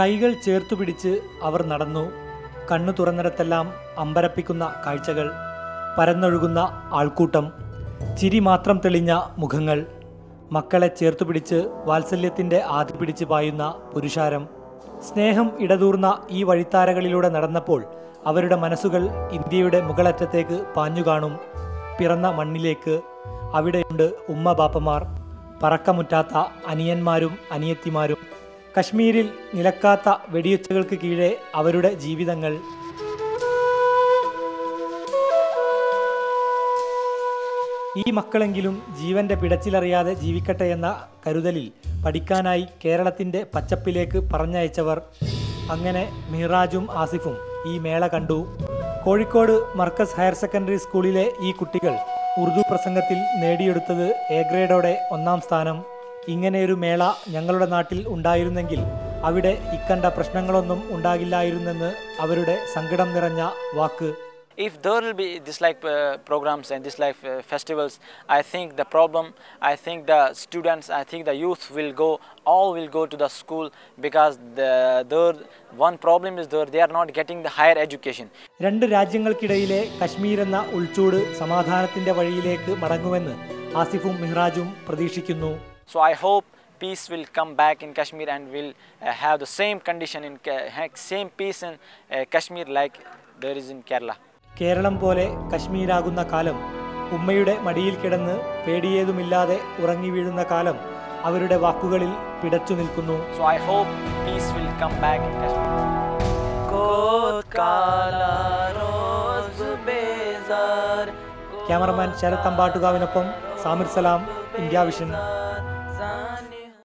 കൈകൾ ചേർത്തു പിടിച്ച് അവർ നടന്നു. കണ്ണു തുറന്നിടത്തെല്ലാം അമ്പരപ്പിക്കുന്ന കാഴ്ചകൾ പരന്നൊഴുകുന്ന ആൾക്കൂട്ടം ചിരി മാത്രം തെളിഞ്ഞ മുഖങ്ങൾ മക്കളെ ചേർത്തു പിടിച്ച് വാത്സല്യത്തിന്റെ ആദ്യ പിടിച്ച് പായുന്ന പുരുഷാരം. സ്നേഹം ഇടതൂർന്ന ഈ വഴിത്താരകളിലൂടെ നടന്നപ്പോൾ അവരുടെ മനസ്സുകൾ ഇന്ത്യയുടെ മുകളറ്റത്തേക്ക് പാഞ്ഞു കാണും. പിറന്ന മണ്ണിലേക്ക് അവിടെയുണ്ട് ഉമ്മ ബാപ്പമാർ. പറക്കമുറ്റാത്ത അനിയന്മാരും അനിയത്തിമാരും കശ്മീരിൽ നിലക്കാത്ത വെടിയുച്ചകൾക്ക് കീഴെ അവരുടെ ജീവിതങ്ങൾ. ഈ മക്കളെങ്കിലും ജീവന്റെ പിടച്ചിലറിയാതെ ജീവിക്കട്ടെ എന്ന കരുതലിൽ പഠിക്കാനായി കേരളത്തിന്റെ പച്ചപ്പിലേക്ക് പറഞ്ഞയച്ചവർ. അങ്ങനെ മിഹ്റാജും ആസിഫും ഈ മേള കണ്ടു. കോഴിക്കോട് മർക്കസ് ഹയർ സെക്കൻഡറി സ്കൂളിലെ ഈ കുട്ടികൾ ഉറുദു പ്രസംഗത്തിൽ നേടിയെടുത്തത് എ ഗ്രേഡോടെ ഒന്നാം സ്ഥാനം. ഇങ്ങനെയൊരു മേള ഞങ്ങളുടെ നാട്ടിൽ ഉണ്ടായിരുന്നെങ്കിൽ അവിടെ ഇക്കണ്ട പ്രശ്നങ്ങളൊന്നും ഉണ്ടാകില്ലായിരുന്നെന്ന് അവരുടെ സങ്കടം നിറഞ്ഞ വാക്ക് if there will be this like uh, programs and this like uh, festivals i think the problem i think the students i think the youth will go all will go to the school because the there one problem is there they are not getting the higher education രണ്ട് രാജ്യങ്ങൾക്കിടയിലെ കശ്മീർ എന്ന ഉൾച്ചൂട് സമാധാനത്തിന്റെ വഴിയിലേക്ക് മടങ്ങുമെന്ന് ആസിഫും മിഹ്റാജും പ്രതീക്ഷിക്കുന്നു so i hope peace will come back in kashmir and will uh, have the same condition in uh, same peace in uh, kashmir like there is in kerala Keralam പോലെ കശ്മീരാകുന്ന കാലം ഉമ്മയുടെ മടിയിൽ കിടന്ന് പേടിയേതുമില്ലാതെ ഉറങ്ങി വീഴുന്ന കാലം അവരുടെ വാക്കുകളിൽ പിടച്ചു നിൽക്കുന്നു so i hope peace will come back in kashmir cameraman Sarath അമ്പാട്ടുകാവിനൊപ്പം Samir Salam India vision